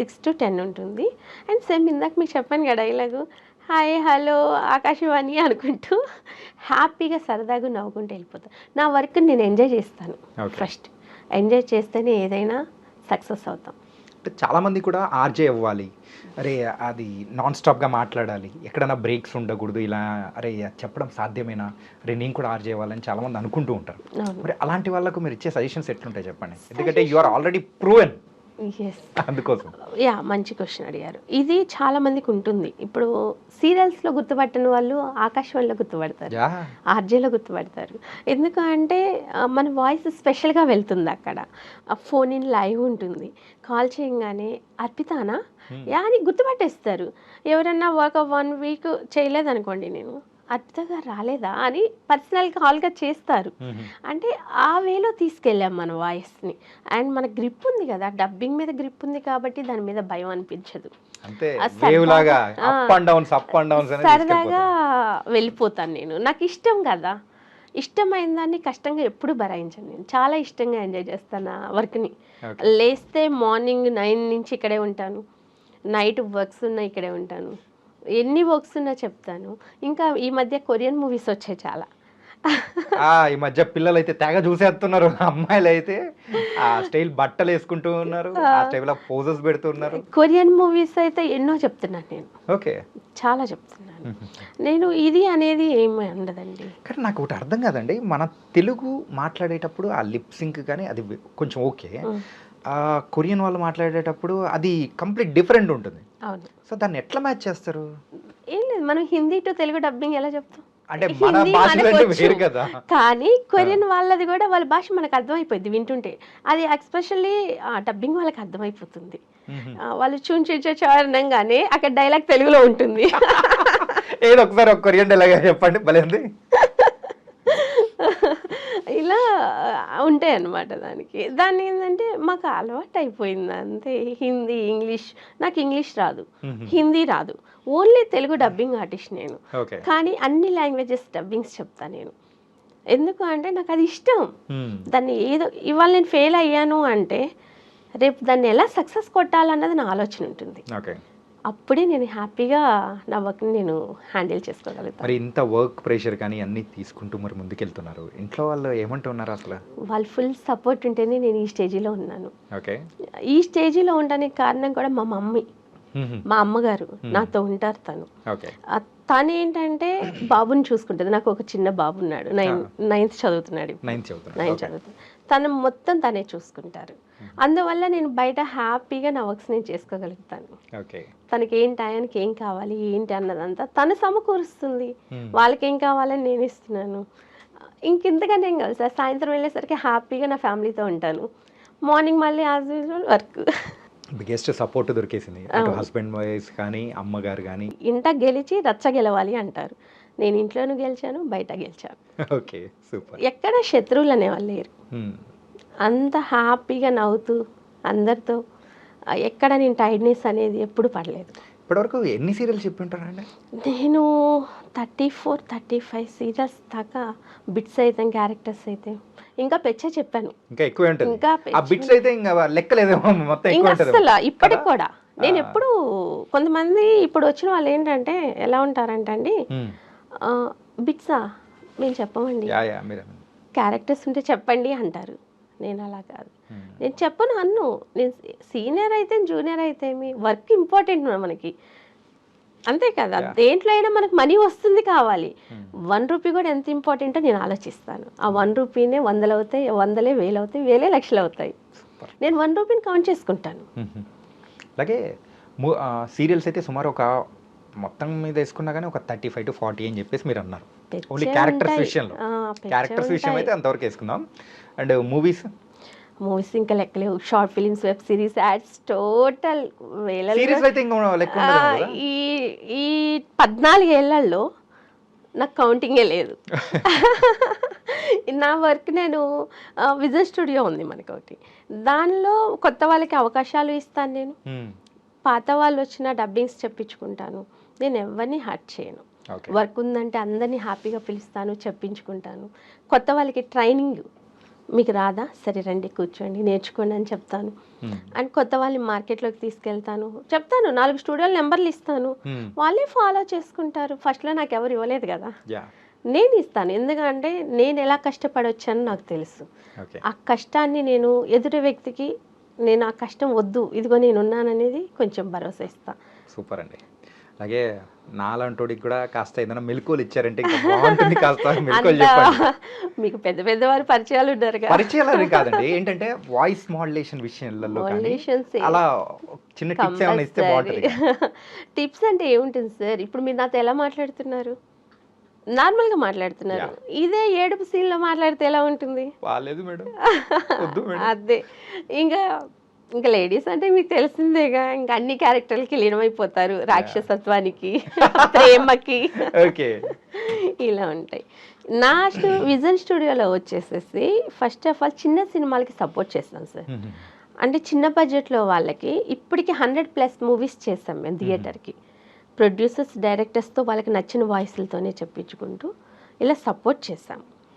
Six to ten ఉంటుంది. And same ఇందాక మీకు చెప్పాను కదా డైలాగు హాయ్ హలో ఆకాశవాణి అనుకుంటూ హ్యాపీగా సరదాగా నవ్వుకుంటూ వెళ్ళిపోతాను నా వర్క్ నేను ఎంజాయ్ చేస్తాను. ఫస్ట్. ఎంజాయ్ చేస్తేనే ఏదైనా సక్సెస్ అవుతాం. అంటే చాలామంది కూడా ఆర్జే అవ్వాలి. అరే అది నాన్ స్టాప్గా మాట్లాడాలి. ఎక్కడైనా బ్రేక్స్ ఉండకూడదు. ఇలా అరే చెప్పడం సాధ్యమేనా? అరే నేను కూడా ఆర్జే అవ్వాలని చాలామంది అనుకుంటూ ఉంటారు. మరి అలాంటి వాళ్ళకు మీరు ఇచ్చే సజెషన్స్ ఎట్లుంటాయి చెప్పండి? ఎందుకంటే యు ఆర్ ఆల్రెడీ ప్రూవెన్ అందుకోసం. యా మంచి క్వశ్చన్ అడిగారు. ఇది చాలా మందికి ఉంటుంది. ఇప్పుడు సీరియల్స్లో గుర్తుపట్టని వాళ్ళు ఆకాశవాణిలో గుర్తుపడతారు. ఆర్జేలో గుర్తుపడతారు. ఎందుకు అంటే ఆ, మన వాయిస్ స్పెషల్గా వెళ్తుంది అక్కడ. ఫోన్ ఇన్ లైవ్ ఉంటుంది. కాల్ చేయగానే అర్పితానా? యా అని గుర్తుపట్టేస్తారు. ఎవరన్నా ఒక వన్ వీక్ చేయలేదనుకోండి నేను. అర్పిత గారు రాలేదా అని పర్సనల్ కాల్గా చేస్తారు. అంటే ఆ వేలో తీసుకెళ్ళాం మన వాయిస్ని. అండ్ మన గ్రిప్ ఉంది కదా డబ్బింగ్ మీద గ్రిప్ ఉంది కాబట్టి దాని మీద భయం అనిపించదు. సరదాగా, వెళ్ళిపోతాను నేను. నాకు ఇష్టం కదా. ఇష్టమైన దాన్ని కష్టంగా ఎప్పుడు భరాయించను నేను. చాలా ఇష్టంగా ఎంజాయ్ చేస్తాను ఆ వర్క్ని. లేస్తే మార్నింగ్ నైన్ నుంచి ఇక్కడే ఉంటాను. నైట్ వర్క్స్ ఉన్నా ఇక్కడే ఉంటాను. ఎన్ని వర్క్స్ ఉన్నా చెప్తాను. ఇంకా ఈ మధ్య కొరియన్ మూవీస్ వచ్చాయి చాలా. ఈ మధ్య పిల్లలు అయితే తెగ చూసేస్తున్నారు. అమ్మాయిలు అయితే ఆ స్టైల్ బట్టలు వేసుకుంటూ ఉన్నారు. ఆ. స్టైల్ పోజెస్ పెడుతున్నారు కొరియన్ మూవీస్ అయితే ఎన్నో చెప్తున్నాను నేను. ఓకే. చాలా చెప్తున్నాను. నేను ఇది అనేది ఏమి ఉండదండి. కానీ నాకు ఒకటి అర్థం కాదండి. మన తెలుగు మాట్లాడేటప్పుడు ఆ లిప్ సింక్ కానీ అది కొంచెం ఓకే. కొరియన్ వాళ్ళు మాట్లాడేటప్పుడు అది కంప్లీట్ డిఫరెంట్ ఉంటుంది. అవును. సో దాన్ని ఎట్లా మ్యాచ్ చేస్తారు? ఏం లేదు మనం హిందీ టు తెలుగు డబ్బింగ్ ఎలా చెప్తాం? అంటే మన. వేరు కదా. కానీ కొరియన్ వాళ్ళది కూడా వాళ్ళ భాష మనకు అర్థమైపోయింది వింటుంటే. అది ఎక్స్పెషల్లీ డబ్బింగ్ వాళ్ళకి అర్థమైపోతుంది. వాళ్ళు చూంచారణంగానే అక్కడ డైలాగ్ తెలుగులో ఉంటుంది. ఏదో ఒకసారి ఒక కొరియన్ డైలాగ్ చెప్పండి భలేంది. ఇలా ఉంటాయి అన్నమాట దానికి. దాన్ని ఏంటంటే మాకు అలవాటు అయిపోయింది అంతే. హిందీ ఇంగ్లీష్ నాకు ఇంగ్లీష్ రాదు. హిందీ రాదు. ఓన్లీ తెలుగు డబ్బింగ్ ఆర్టిస్ట్ నేను. కానీ అన్ని లాంగ్వేజెస్ డబ్బింగ్స్ చెప్తాను నేను. ఎందుకు అంటే నాకు అది ఇష్టం. దాన్ని ఏదో ఇవాళ నేను ఫెయిల్ అయ్యాను అంటే రేపు దాన్ని ఎలా సక్సెస్ కొట్టాలన్నది నా ఆలోచన ఉంటుంది. అప్పుడే నేను హ్యాపీగా నా వర్క్ని నేను హ్యాండిల్ చేసుకోగలుగుతాను. మరి ఇంత వర్క్ ప్రెషర్ కానీ అన్ని తీసుకుంటూ మరి ముందుకెళ్తున్నారు. ఇంట్లో వాళ్ళు ఏమంటున్నారు అసలు? వాళ్ళు ఫుల్ సపోర్ట్ ఉంటేనే నేను ఈ స్టేజీలో ఉన్నాను. ఓకే. ఈ స్టేజీలో ఉండడానికి కారణం కూడా మా మమ్మీ. మ్మ్. మా అమ్మగారు నాతో ఉంటారు తను. తను ఏంటంటే బాబుని చూసుకుంటుంది. నాకు ఒక చిన్న బాబు ఉన్నాడు. నైన్ నైన్త్ చదువుతున్నాడు. నైన్త్ చదువుతున్నారు నైన్ ఓకే. చదువుతాను తను మొత్తం తనే చూసుకుంటారు. అందువల్ల నేను బయట హ్యాపీగా నా వర్క్స్ నేను చేసుకోగలుగుతాను తనకి ఏం టయానికి ఏం కావాలి ఏంటి అన్నదంతా తను సమకూరుస్తుంది. వాళ్ళకి ఏం కావాలని నేను ఇస్తున్నాను. ఇంకెంతకంటే ఏం కావాలి? సార్ సాయంత్రం వెళ్ళేసరికి హ్యాపీగా నా ఫ్యామిలీతో ఉంటాను. మార్నింగ్ మళ్ళీ as usual work. Biggest support దొరికేసింది. అటు హస్బెండ్ వైఫ్ కానీ అమ్మగారు కానీ. ఇంట గెలిచి రచ్చ గెలవాలి అంటారు. నేను ఇంట్లోనూ గెలిచాను బయట గెలిచాను. Okay super. ఎక్కడ శత్రువులు అనేవాళ్ళు లేరు. అంత హ్యాపీగా నవ్వుతూ అందరితో ఎక్కడ నేను టైర్డ్నెస్ అనేది ఎప్పుడు పడలేదు. ఇప్పటివరకు ఎన్ని సీరియల్స్ చెప్పి ఉంటారండి నేను thirty four thirty five serials దాకా బిట్స్ అయితే క్యారెక్టర్స్ అయితే ఇంకా పెచ్చ చెప్పాను. ఇంకా ఎక్కువ ఉంటుంది. ఇంకా ఆ బిట్స్ అయితే ఇంకా లెక్కలేదేమో మొత్తం ఎక్కువ ఇంకా ఉంటుంది. అసలు ఇప్పటికి కూడా. నేను ఎప్పుడు కొంతమంది ఇప్పుడు వచ్చిన వాళ్ళు ఏంటంటే ఎలా ఉంటారంటే అండి బిట్సా మేము చెప్పమండి. యా యా మీరు క్యారెక్టర్స్ ఉంటే చెప్పండి అంటారు. నేను అలా కాదు. నేను చెప్పను అన్ను. నేను సీనియర్ అయితే జూనియర్ అయితే మీ వర్క్ ఇంపార్టెంట్ మనకి. అంతే కదా. దేంట్లో అయినా మనకు మనీ వస్తుంది కావాలి Hmm. వన్ రూపీ కూడా ఎంత ఇంపార్టెంటో నేను ఆలోచిస్తాను ఆ వన్ రూపీనే వందలు అవుతాయి వందలే వేలు అవుతాయి వేలే లక్షలు అవుతాయి. నేను వన్ రూపీని కౌంట్ చేసుకుంటాను. అలాగే సీరియల్స్ అయితే సుమారు ఒక మొత్తం మీద వేసుకున్నా కానీ ఒక థర్టీ ఫైవ్ టు ఫార్టీ అని చెప్పేసి మీరు అన్నారు ఓన్లీ క్యారెక్టర్స్. విషయంలో క్యారెక్టర్స్ విషయం. అయితే అంతవరకు వేసుకుందాం అండ్ మూవీస్ మూవీస్ ఇంకా లెక్కలేవు. Short films web series ads total ఈ ఈ పద్నాలుగేళ్ళలో నాకు కౌంటింగే లేదు. నా వర్క్ నేను విజన్ స్టూడియో ఉంది మనకి ఒకటి దానిలో కొత్త వాళ్ళకి అవకాశాలు ఇస్తాను నేను. పాత వాళ్ళు వచ్చిన డబ్బింగ్స్ చెప్పించుకుంటాను. నేను ఎవరిని హర్ట్ చేయను. వర్క్ ఉందంటే అందరినీ హ్యాపీగా పిలుస్తాను చెప్పించుకుంటాను. కొత్త వాళ్ళకి ట్రైనింగ్ మీకు రాదా? సరే రండి కూర్చోండి నేర్చుకోండి అని చెప్తాను. అండ్ కొత్త వాళ్ళని మార్కెట్లోకి తీసుకెళ్తాను. చెప్తాను నాలుగు స్టూడియోల నెంబర్లు ఇస్తాను. వాళ్ళే ఫాలో చేసుకుంటారు. ఫస్ట్లో నాకు ఎవరు ఇవ్వలేదు కదా. నేను ఇస్తాను. ఎందుకంటే నేను ఎలా కష్టపడొచ్చని నాకు తెలుసు. ఆ కష్టాన్ని నేను ఎదుటి వ్యక్తికి నేను ఆ కష్టం వద్దు ఇదిగో నేను ఉన్నాననేది కొంచెం భరోసా ఇస్తా. సూపర్ అండి. అలాగే నాలంటోడికి కూడా కాస్త ఏదైనా మెలకువలు ఇచ్చారంటే బాగుంటుంది కాస్త చెప్పండి. మీకు పెద్ద పెద్దవారి పరిచయాలు ఉన్నారు పరిచయాలు కాదండి. ఏంటంటే వాయిస్ మోడ్యులేషన్ విషయంలో అలా చిన్న టిప్స్ ఏమైనా ఇస్తే బాగుంటుంది టిప్స్ అంటే ఏముంటుంది సార్? ఇప్పుడు మీరు నాతో ఎలా మాట్లాడుతున్నారు? నార్మల్గా మాట్లాడుతున్నారు. ఇదే ఏడుపు సీన్లో మాట్లాడితే ఎలా ఉంటుంది? బాగాలేదు మేడం. అదే. ఇంకా ఇంకా లేడీస్ అంటే మీకు తెలిసిందేగా ఇంకా అన్ని క్యారెక్టర్లకి లీనమైపోతారు రాక్షసత్వానికి ప్రేమకి. ఓకే. ఇలా ఉంటాయి. నా విజన్ స్టూడియోలో వచ్చేసేసి ఫస్ట్ ఆఫ్ ఆల్ చిన్న సినిమాలకి సపోర్ట్ చేస్తాం సార్. అంటే చిన్న బడ్జెట్లో వాళ్ళకి ఇప్పటికి హండ్రెడ్ ప్లస్ మూవీస్ చేస్తాం మేము థియేటర్కి ప్రొడ్యూసర్స్ డైరెక్టర్స్తో వాళ్ళకి నచ్చిన వాయిస్లతోనే చెప్పించుకుంటూ ఇలా సపోర్ట్ చేస్తాం.